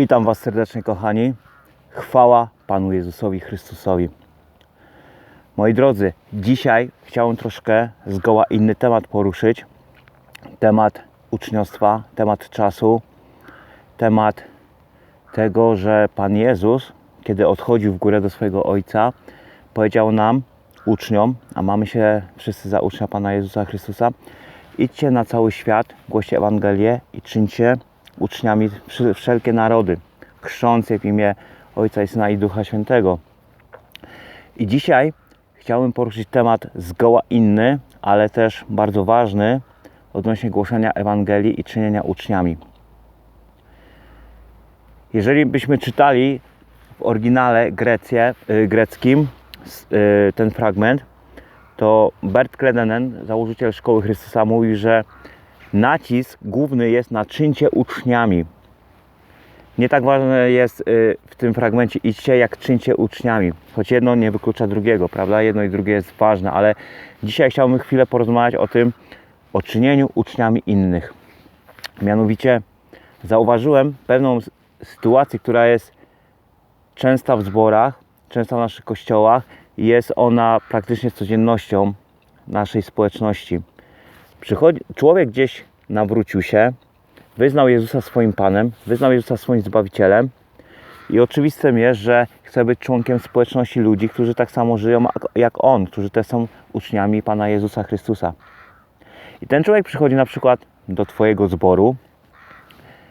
Witam Was serdecznie, kochani. Chwała Panu Jezusowi Chrystusowi. Moi drodzy, dzisiaj chciałem troszkę zgoła inny temat poruszyć. Temat uczniostwa, temat czasu, temat tego, że Pan Jezus, kiedy odchodził w górę do swojego Ojca, powiedział nam, uczniom, a mamy się wszyscy za ucznia Pana Jezusa Chrystusa, idźcie na cały świat, głoście Ewangelię i czyńcie uczniami wszelkie narody, chrząc je w imię Ojca i Syna i Ducha Świętego. I dzisiaj chciałbym poruszyć temat zgoła inny, ale też bardzo ważny odnośnie głoszenia Ewangelii i czynienia uczniami. Jeżeli byśmy czytali w oryginale Grecję, y, greckim y, ten fragment, to Bert Kledenen, założyciel Szkoły Chrystusa, mówi, że nacisk główny jest na czyńcie uczniami. Nie tak ważne jest y, w tym fragmencie idźcie, jak czyńcie uczniami. Choć jedno nie wyklucza drugiego, prawda? Jedno i drugie jest ważne, ale dzisiaj chciałbym chwilę porozmawiać o tym, o czynieniu uczniami innych. Mianowicie zauważyłem pewną sytuację, która jest częsta w zborach, częsta w naszych kościołach i jest ona praktycznie codziennością naszej społeczności. Przychodzi, człowiek gdzieś nawrócił się, wyznał Jezusa swoim Panem, wyznał Jezusa swoim Zbawicielem i oczywistym jest, że chce być członkiem społeczności ludzi, którzy tak samo żyją jak- on, którzy też są uczniami Pana Jezusa Chrystusa. I ten człowiek przychodzi na przykład do Twojego zboru,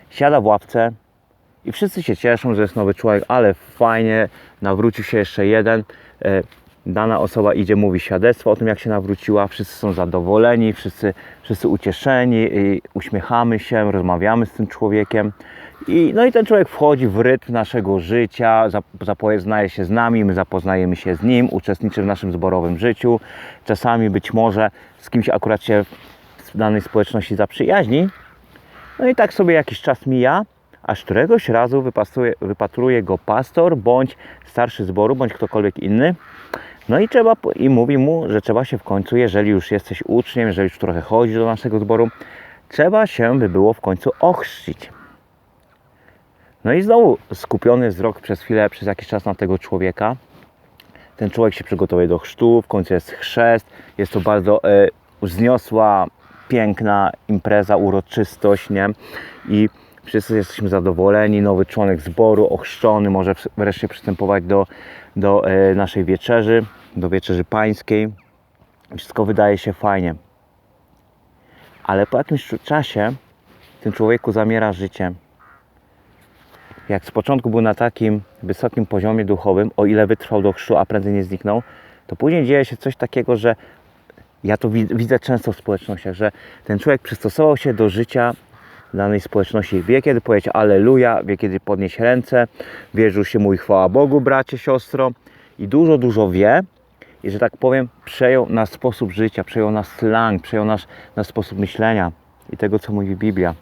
siada w ławce i wszyscy się cieszą, że jest nowy człowiek, ale fajnie, nawrócił się jeszcze jeden. Dana osoba idzie, mówi świadectwo o tym, jak się nawróciła. Wszyscy są zadowoleni, wszyscy, wszyscy ucieszeni, uśmiechamy się, rozmawiamy z tym człowiekiem. I, no i ten człowiek wchodzi w rytm naszego życia, zap- zapoznaje się z nami, my zapoznajemy się z nim, uczestniczy w naszym zborowym życiu. Czasami być może z kimś akurat się w danej społeczności zaprzyjaźni, no i tak sobie jakiś czas mija, aż któregoś razu wypatruje, wypatruje go pastor, bądź starszy zboru, bądź ktokolwiek inny. No i trzeba, i mówi mu, że trzeba się w końcu, jeżeli już jesteś uczniem, jeżeli już trochę chodzisz do naszego zboru, trzeba się by było w końcu ochrzcić. No i znowu skupiony wzrok przez chwilę, przez jakiś czas na tego człowieka. Ten człowiek się przygotowuje do chrztu, w końcu jest chrzest. Jest to bardzo e, wzniosła, piękna impreza, uroczystość, nie? I wszyscy jesteśmy zadowoleni. Nowy członek zboru, ochrzczony, może wreszcie przystępować do, do e, naszej wieczerzy, do wieczerzy pańskiej. Wszystko wydaje się fajnie. Ale po jakimś czasie tym człowieku zamiera życie jak z początku był na takim wysokim poziomie duchowym, o ile wytrwał do chrztu, a prędzej nie zniknął, to później dzieje się coś takiego, że ja to wi- widzę często w społecznościach, że ten człowiek przystosował się do życia danej społeczności. Wie, kiedy powiedzieć Alleluja, wie, kiedy podnieść ręce, wie, że już się mówi chwała Bogu, bracie, siostro i dużo, dużo wie i, że tak powiem, przejął nasz sposób życia, przejął nasz slang, przejął nasz, nasz sposób myślenia i tego, co mówi Biblia.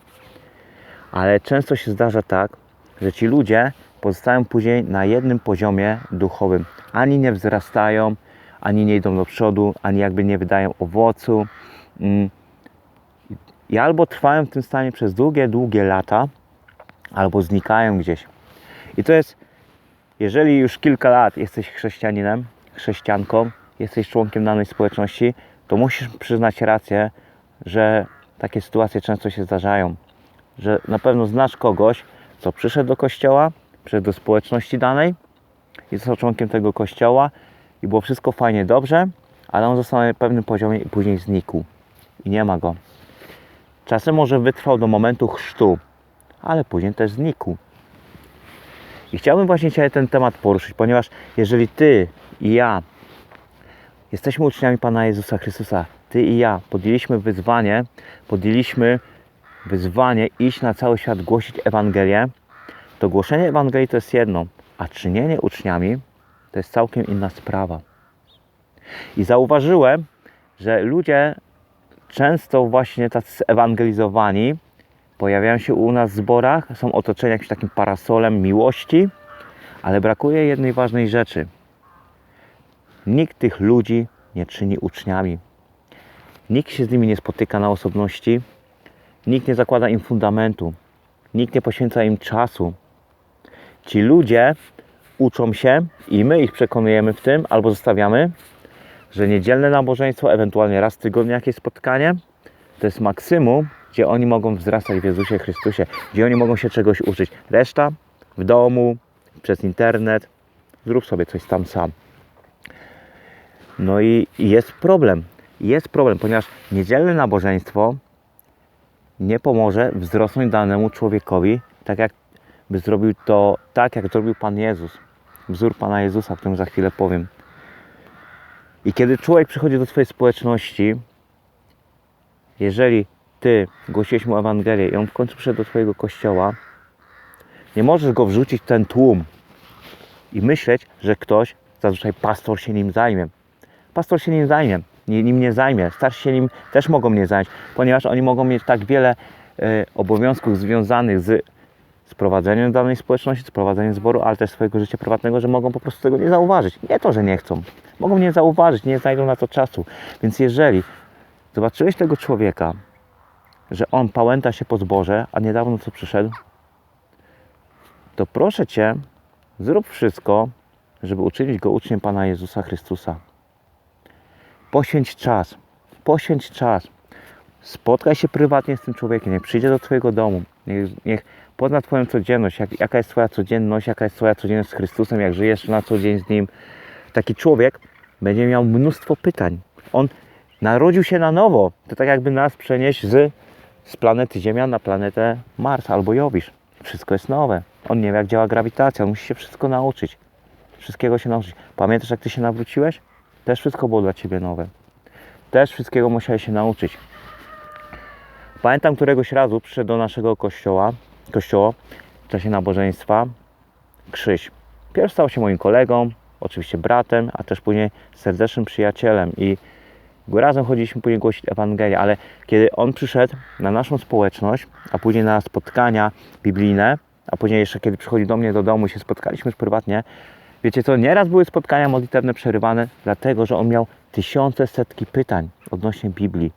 Ale często się zdarza tak, że ci ludzie pozostają później na jednym poziomie duchowym. Ani nie wzrastają, ani nie idą do przodu, ani jakby nie wydają owocu. Mm. I albo trwają w tym stanie przez długie, długie lata, albo znikają gdzieś. I to jest, jeżeli już kilka lat jesteś chrześcijaninem, chrześcijanką, jesteś członkiem danej społeczności, to musisz przyznać rację, że takie sytuacje często się zdarzają. Że na pewno znasz kogoś, kto przyszedł do kościoła, przyszedł do społeczności danej został członkiem tego kościoła i było wszystko fajnie, dobrze, ale on został na pewnym poziomie i później znikł i nie ma go. Czasem może wytrwał do momentu chrztu, ale później też znikł. I chciałbym właśnie dzisiaj ten temat poruszyć, ponieważ jeżeli Ty i ja jesteśmy uczniami Pana Jezusa Chrystusa, Ty i ja podjęliśmy wyzwanie, podjęliśmy wyzwanie iść na cały świat, głosić Ewangelię, to głoszenie Ewangelii to jest jedno, a czynienie uczniami to jest całkiem inna sprawa. I zauważyłem, że ludzie często właśnie tacy ewangelizowani pojawiają się u nas w zborach, są otoczeni jakimś takim parasolem miłości, ale brakuje jednej ważnej rzeczy. Nikt tych ludzi nie czyni uczniami. Nikt się z nimi nie spotyka na osobności, nikt nie zakłada im fundamentu, nikt nie poświęca im czasu, ci ludzie uczą się i my ich przekonujemy w tym, albo zostawiamy, że niedzielne nabożeństwo, ewentualnie raz w tygodniu jakieś spotkanie, to jest maksimum, gdzie oni mogą wzrastać w Jezusie Chrystusie, gdzie oni mogą się czegoś uczyć. Reszta w domu, przez internet, zrób sobie coś tam sam. No i jest problem. Jest problem, ponieważ niedzielne nabożeństwo nie pomoże wzrosnąć danemu człowiekowi, tak jak by zrobił to, tak jak zrobił Pan Jezus. Wzór Pana Jezusa, o którym za chwilę powiem. I kiedy człowiek przychodzi do swojej społeczności, jeżeli ty głosiłeś mu Ewangelię i on w końcu przyszedł do twojego kościoła, nie możesz go wrzucić w ten tłum i myśleć, że ktoś, zazwyczaj pastor się nim zajmie. Pastor się nim zajmie, nim nie zajmie. Starsi się nim też mogą nie zająć, ponieważ oni mogą mieć tak wiele e, obowiązków związanych z z prowadzeniem danej społeczności, z prowadzeniem zboru, ale też swojego życia prywatnego, że mogą po prostu tego nie zauważyć. Nie to, że nie chcą. Mogą nie zauważyć, nie znajdą na to czasu. Więc jeżeli zobaczyłeś tego człowieka, że on pałęta się po zborze, a niedawno co przyszedł, to proszę Cię, zrób wszystko, żeby uczynić go uczniem Pana Jezusa Chrystusa. Poświęć czas, poświęć czas. Spotkaj się prywatnie z tym człowiekiem, niech przyjdzie do Twojego domu, niech, niech pozna Twoją codzienność, jak, jaka jest Twoja codzienność, jaka jest Twoja codzienność z Chrystusem, jak żyjesz na co dzień z Nim. Taki człowiek będzie miał mnóstwo pytań. On narodził się na nowo. To tak jakby nas przenieść z, z planety Ziemia na planetę Mars albo Jowisz. Wszystko jest nowe. On nie wie, jak działa grawitacja. On musi się wszystko nauczyć. Wszystkiego się nauczyć. Pamiętasz, jak Ty się nawróciłeś? Też wszystko było dla Ciebie nowe. Też wszystkiego musiałeś się nauczyć. Pamiętam któregoś razu przyszedł do naszego kościoła, kościoła w czasie nabożeństwa Krzyś. Pierwszy stał się moim kolegą, oczywiście bratem, a też później serdecznym przyjacielem i razem chodziliśmy później głosić Ewangelię, ale kiedy on przyszedł na naszą społeczność, a później na spotkania biblijne, a później jeszcze kiedy przychodzi do mnie do domu się spotkaliśmy już prywatnie, wiecie co, nieraz były spotkania modlitewne przerywane, dlatego że on miał tysiące, setki pytań odnośnie Biblii.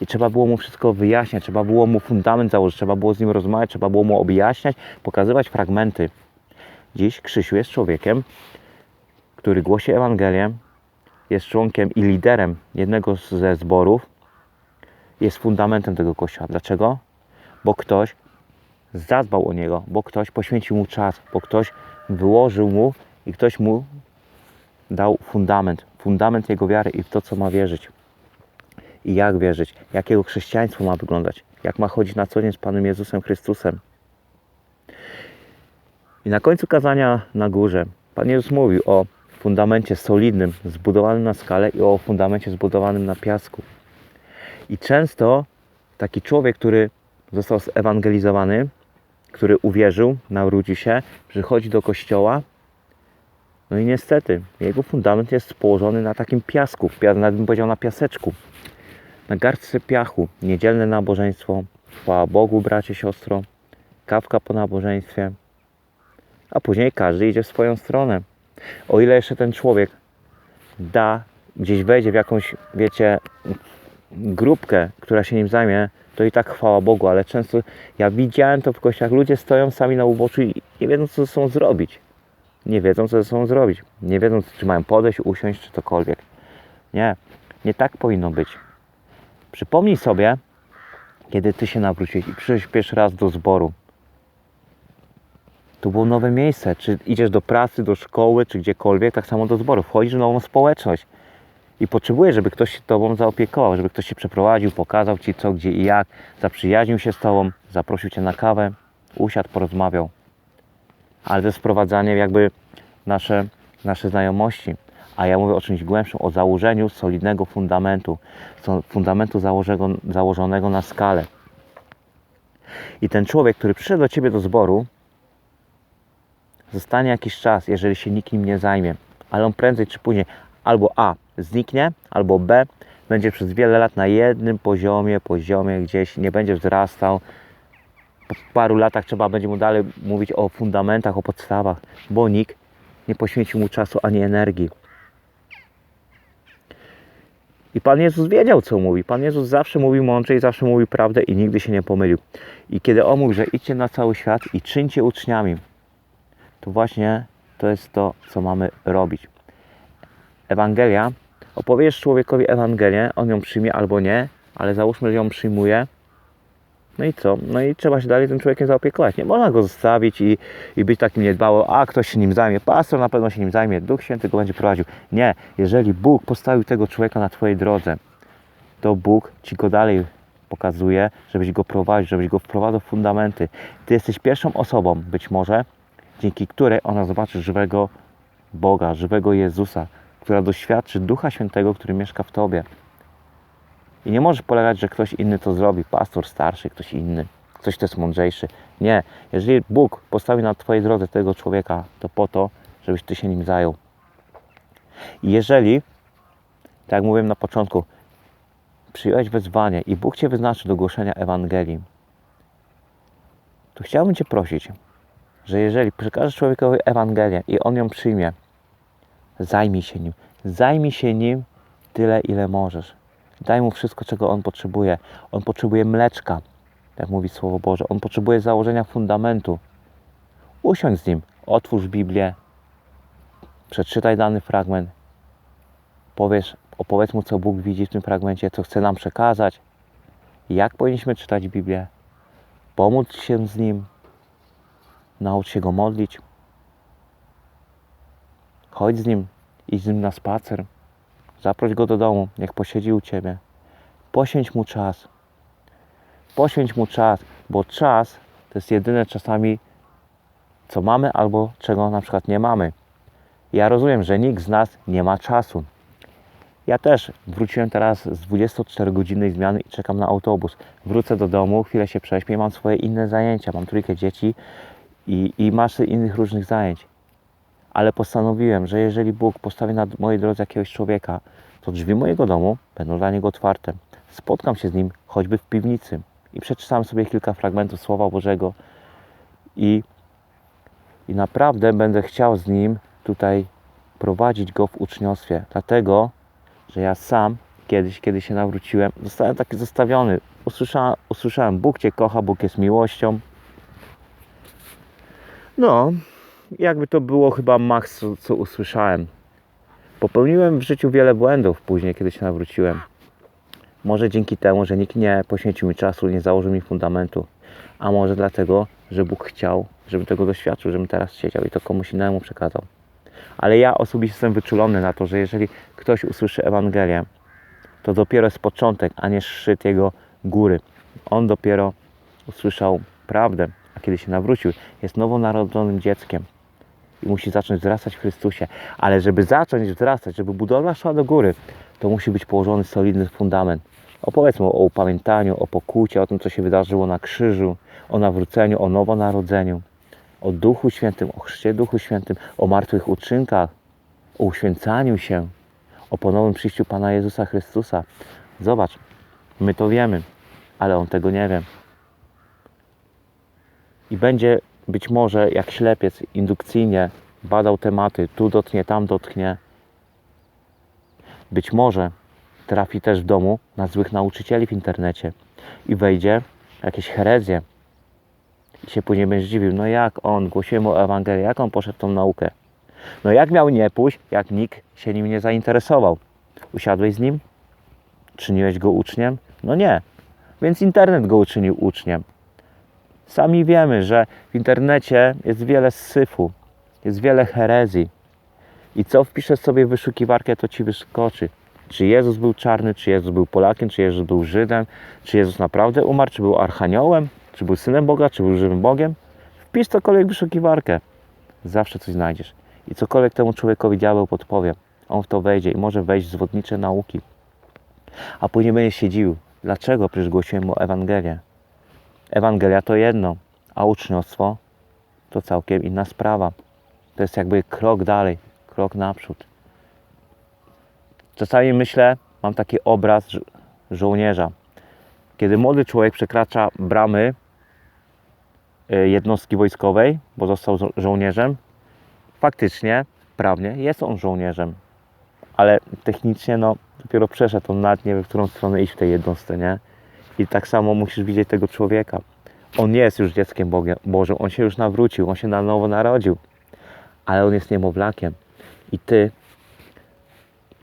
I trzeba było mu wszystko wyjaśniać, trzeba było mu fundament założyć, trzeba było z nim rozmawiać, trzeba było mu objaśniać, pokazywać fragmenty. Dziś Krzysiu jest człowiekiem, który głosi Ewangelię, jest członkiem i liderem jednego ze zborów, jest fundamentem tego kościoła. Dlaczego? Bo ktoś zadbał o niego, bo ktoś poświęcił mu czas, bo ktoś wyłożył mu i ktoś mu dał fundament, fundament jego wiary i w to, co ma wierzyć. I jak wierzyć, jakiego chrześcijaństwo ma wyglądać, jak ma chodzić na co dzień z Panem Jezusem Chrystusem. I na końcu kazania na górze Pan Jezus mówił o fundamencie solidnym, zbudowanym na skalę i o fundamencie zbudowanym na piasku. I często taki człowiek, który został zewangelizowany, który uwierzył, nawrócił się, przychodzi do kościoła, no i niestety jego fundament jest położony na takim piasku, pia- nawet bym powiedział na piaseczku, na garstce piachu. Niedzielne nabożeństwo, chwała Bogu, bracie, siostro, kawka po nabożeństwie, a później każdy idzie w swoją stronę. O ile jeszcze ten człowiek da, gdzieś wejdzie w jakąś, wiecie, grupkę, która się nim zajmie, to i tak chwała Bogu, ale często ja widziałem to w kościach, ludzie stoją sami na uboczu i nie wiedzą, co ze sobą zrobić. Nie wiedzą, co ze sobą zrobić. Nie wiedzą, czy mają podejść, usiąść, czy cokolwiek. Nie, nie tak powinno być. Przypomnij sobie, kiedy ty się nawróciłeś i przyszedłeś pierwszy raz do zboru. To było nowe miejsce. Czy idziesz do pracy, do szkoły, czy gdziekolwiek, tak samo do zboru. Wchodzisz w nową społeczność i potrzebujesz, żeby ktoś się tobą zaopiekował, żeby ktoś się przeprowadził, pokazał ci co, gdzie i jak, zaprzyjaźnił się z tobą, zaprosił cię na kawę, usiadł, porozmawiał. Ale to jest wprowadzanie jakby nasze, nasze znajomości. A ja mówię o czymś głębszym, o założeniu solidnego fundamentu, fundamentu założego, założonego na skalę. I ten człowiek, który przyszedł do ciebie do zboru, zostanie jakiś czas, jeżeli się nikt nim nie zajmie, ale on prędzej czy później albo A zniknie, albo B będzie przez wiele lat na jednym poziomie, poziomie gdzieś nie będzie wzrastał. Po paru latach trzeba będzie mu dalej mówić o fundamentach, o podstawach, bo nikt nie poświęcił mu czasu ani energii. I Pan Jezus wiedział, co mówi. Pan Jezus zawsze mówił mądrze i zawsze mówił prawdę i nigdy się nie pomylił. I kiedy On mówił, że idźcie na cały świat i czyńcie uczniami, to właśnie to jest to, co mamy robić. Ewangelia, opowiesz człowiekowi Ewangelię, on ją przyjmie albo nie, ale załóżmy, że ją przyjmuje. No i co? No i trzeba się dalej tym człowiekiem zaopiekować. Nie można go zostawić i, i być takim niedbało, a ktoś się nim zajmie, pastor na pewno się nim zajmie, Duch Święty go będzie prowadził. Nie, jeżeli Bóg postawił tego człowieka na Twojej drodze, to Bóg Ci go dalej pokazuje, żebyś go prowadził, żebyś go wprowadzał w fundamenty. Ty jesteś pierwszą osobą, być może, dzięki której ona zobaczy żywego Boga, żywego Jezusa, która doświadczy Ducha Świętego, który mieszka w Tobie. I nie możesz polegać, że ktoś inny to zrobi, pastor starszy, ktoś inny, ktoś, kto jest mądrzejszy. Nie, jeżeli Bóg postawi na Twojej drodze tego człowieka, to po to, żebyś Ty się nim zajął. I jeżeli, tak jak mówiłem na początku, przyjąłeś wezwanie i Bóg Cię wyznaczy do głoszenia Ewangelii, to chciałbym Cię prosić, że jeżeli przekażesz człowiekowi Ewangelię i on ją przyjmie, zajmij się nim. Zajmij się nim tyle, ile możesz. Daj mu wszystko, czego on potrzebuje. On potrzebuje mleczka, jak mówi Słowo Boże. On potrzebuje założenia fundamentu. Usiądź z nim, otwórz Biblię, przeczytaj dany fragment, powiesz, opowiedz mu, co Bóg widzi w tym fragmencie, co chce nam przekazać, jak powinniśmy czytać Biblię, pomóc się z nim, naucz się go modlić, chodź z nim, idź z nim na spacer, zaproś go do domu, niech posiedzi u ciebie, poświęć mu czas, poświęć mu czas, bo czas to jest jedyne czasami, co mamy albo czego na przykład nie mamy. Ja rozumiem, że nikt z nas nie ma czasu. Ja też wróciłem teraz z 24-godzinnej zmiany i czekam na autobus. Wrócę do domu, chwilę się prześpię, mam swoje inne zajęcia, mam trójkę dzieci i, i masę innych różnych zajęć. Ale postanowiłem, że jeżeli Bóg postawi na mojej drodze jakiegoś człowieka, to drzwi mojego domu będą dla niego otwarte. Spotkam się z nim choćby w piwnicy i przeczytam sobie kilka fragmentów Słowa Bożego i, i naprawdę będę chciał z nim tutaj prowadzić go w uczniostwie. Dlatego, że ja sam kiedyś, kiedy się nawróciłem, zostałem taki zostawiony. Usłyszałem, usłyszałem, Bóg Cię kocha, Bóg jest miłością. No, jakby to było chyba maks, co, co usłyszałem. Popełniłem w życiu wiele błędów później, kiedy się nawróciłem. Może dzięki temu, że nikt nie poświęcił mi czasu, nie założył mi fundamentu. A może dlatego, że Bóg chciał, żebym tego doświadczył, żebym teraz siedział i to komuś innemu przekazał. Ale ja osobiście jestem wyczulony na to, że jeżeli ktoś usłyszy Ewangelię, to dopiero jest początek, a nie szczyt jego góry. On dopiero usłyszał prawdę, a kiedy się nawrócił, jest nowonarodzonym dzieckiem i musi zacząć wzrastać w Chrystusie. Ale żeby zacząć wzrastać, żeby budowla szła do góry, to musi być położony solidny fundament. Opowiedz mu o upamiętaniu, o pokucie, o tym, co się wydarzyło na krzyżu, o nawróceniu, o nowonarodzeniu, o Duchu Świętym, o chrzcie Duchu Świętym, o martwych uczynkach, o uświęcaniu się, o ponownym przyjściu Pana Jezusa Chrystusa. Zobacz, my to wiemy, ale on tego nie wie. I będzie być może jak ślepiec indukcyjnie badał tematy, tu dotknie, tam dotknie. Być może trafi też w domu na złych nauczycieli w internecie i wejdzie jakieś herezje. I się później będzie dziwił, no jak on, głosiłem mu Ewangelię, jak on poszedł w tą naukę. No jak miał nie pójść, jak nikt się nim nie zainteresował. Usiadłeś z nim? Czyniłeś go uczniem? No nie. Więc internet go uczynił uczniem. Sami wiemy, że w internecie jest wiele syfu, jest wiele herezji. I co wpiszesz sobie w wyszukiwarkę, to ci wyskoczy. Czy Jezus był czarny, czy Jezus był Polakiem, czy Jezus był Żydem, czy Jezus naprawdę umarł, czy był archaniołem, czy był synem Boga, czy był żywym Bogiem. Wpisz cokolwiek w wyszukiwarkę. Zawsze coś znajdziesz. I cokolwiek temu człowiekowi diabeł podpowie, on w to wejdzie i może wejść w zwodnicze nauki. A później będzie się dziwił. Dlaczego? Przecież głosiłem mu Ewangelię. Ewangelia to jedno, a uczniostwo to całkiem inna sprawa. To jest jakby krok dalej, krok naprzód. Czasami myślę, mam taki obraz żo- żołnierza. Kiedy młody człowiek przekracza bramy y, jednostki wojskowej, bo został żo- żołnierzem, faktycznie, prawnie jest on żołnierzem, ale technicznie no, dopiero przeszedł on nad nie w którą stronę iść w tej jednostce, nie? I tak samo musisz widzieć tego człowieka. On jest już dzieckiem Bożym, on się już nawrócił, on się na nowo narodził. ale on jest niemowlakiem. I ty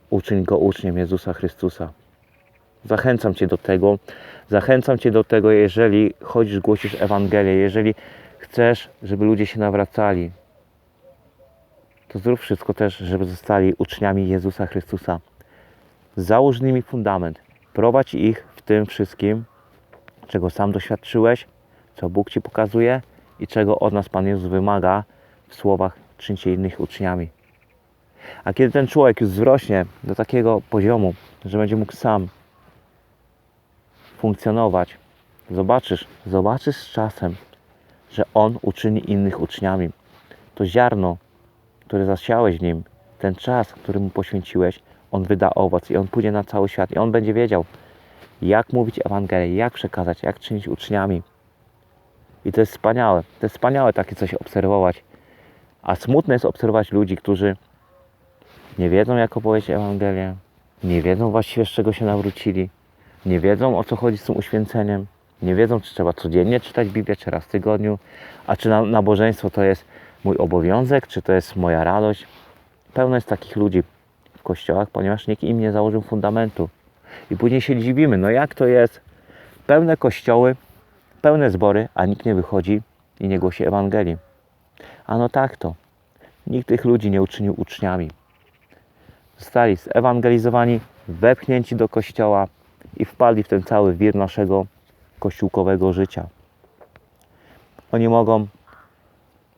uczyń go uczniem Jezusa Chrystusa. Zachęcam Cię do tego. Zachęcam Cię do tego, jeżeli chodzisz, głosisz Ewangelię, jeżeli chcesz, żeby ludzie się nawracali, to zrób wszystko też, żeby zostali uczniami Jezusa Chrystusa. Załóż nimi fundament. Prowadź ich tym wszystkim, czego sam doświadczyłeś, co Bóg Ci pokazuje i czego od nas Pan Jezus wymaga w słowach czyńcie innych uczniami. A kiedy ten człowiek już wzrośnie do takiego poziomu, że będzie mógł sam funkcjonować, zobaczysz, zobaczysz z czasem, że on uczyni innych uczniami. To ziarno, które zasiałeś w nim, ten czas, który mu poświęciłeś, on wyda owoc i on pójdzie na cały świat i on będzie wiedział, jak mówić Ewangelię, jak przekazać, jak czynić uczniami. I to jest wspaniałe. To jest wspaniałe takie coś obserwować. A smutne jest obserwować ludzi, którzy nie wiedzą, jak opowiedzieć Ewangelię, nie wiedzą właściwie, z czego się nawrócili, nie wiedzą, o co chodzi z tym uświęceniem, nie wiedzą, czy trzeba codziennie czytać Biblię, czy raz w tygodniu, a czy na, nabożeństwo to jest mój obowiązek, czy to jest moja radość. Pełno jest takich ludzi w kościołach, ponieważ nikt im nie założył fundamentu. I później się dziwimy, no jak to jest? Pełne kościoły, pełne zbory, a nikt nie wychodzi i nie głosi Ewangelii. A no tak to. Nikt tych ludzi nie uczynił uczniami. Zostali zewangelizowani, wepchnięci do kościoła i wpadli w ten cały wir naszego kościółkowego życia. Oni mogą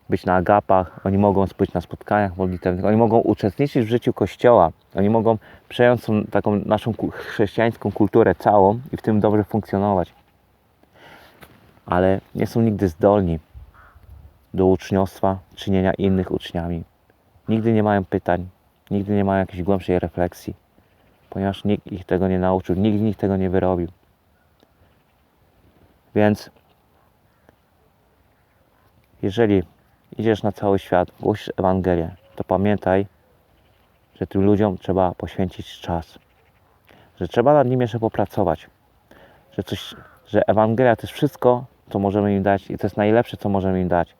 być na agapach, oni mogą być na spotkaniach modlitewnych, oni mogą uczestniczyć w życiu Kościoła, oni mogą przejąć taką naszą chrześcijańską kulturę całą i w tym dobrze funkcjonować. Ale nie są nigdy zdolni do uczniostwa, czynienia innych uczniami. Nigdy nie mają pytań, nigdy nie mają jakiejś głębszej refleksji, ponieważ nikt ich tego nie nauczył, nikt z nich tego nie wyrobił. Więc jeżeli idziesz na cały świat, głosisz Ewangelię, to pamiętaj, że tym ludziom trzeba poświęcić czas. Że trzeba nad nim jeszcze popracować. Że, coś, że Ewangelia to jest wszystko, co możemy im dać i to jest najlepsze, co możemy im dać.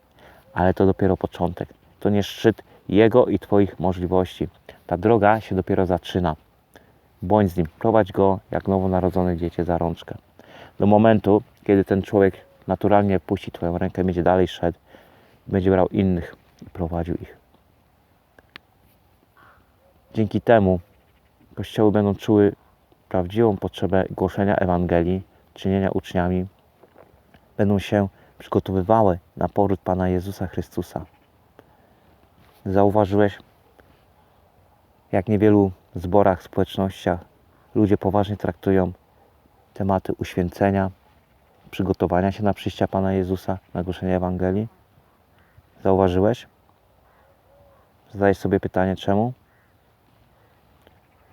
Ale to dopiero początek. To nie szczyt Jego i Twoich możliwości. Ta droga się dopiero zaczyna. Bądź z nim, prowadź go jak nowonarodzone dziecię za rączkę. Do momentu, kiedy ten człowiek naturalnie puści Twoją rękę, będzie dalej szedł, będzie brał innych i prowadził ich. Dzięki temu kościoły będą czuły prawdziwą potrzebę głoszenia Ewangelii, czynienia uczniami, będą się przygotowywały na powrót Pana Jezusa Chrystusa. Zauważyłeś, jak niewielu zborach, społecznościach ludzie poważnie traktują tematy uświęcenia, przygotowania się na przyjścia Pana Jezusa, na głoszenie Ewangelii? Zauważyłeś? Zadajesz sobie pytanie, czemu?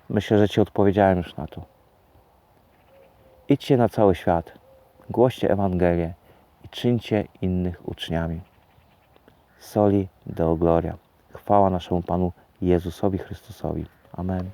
Myślę, że Ci odpowiedziałem już na to. Idźcie na cały świat, głoście Ewangelię i czyńcie innych uczniami. Soli Deo Gloria. Chwała naszemu Panu Jezusowi Chrystusowi. Amen.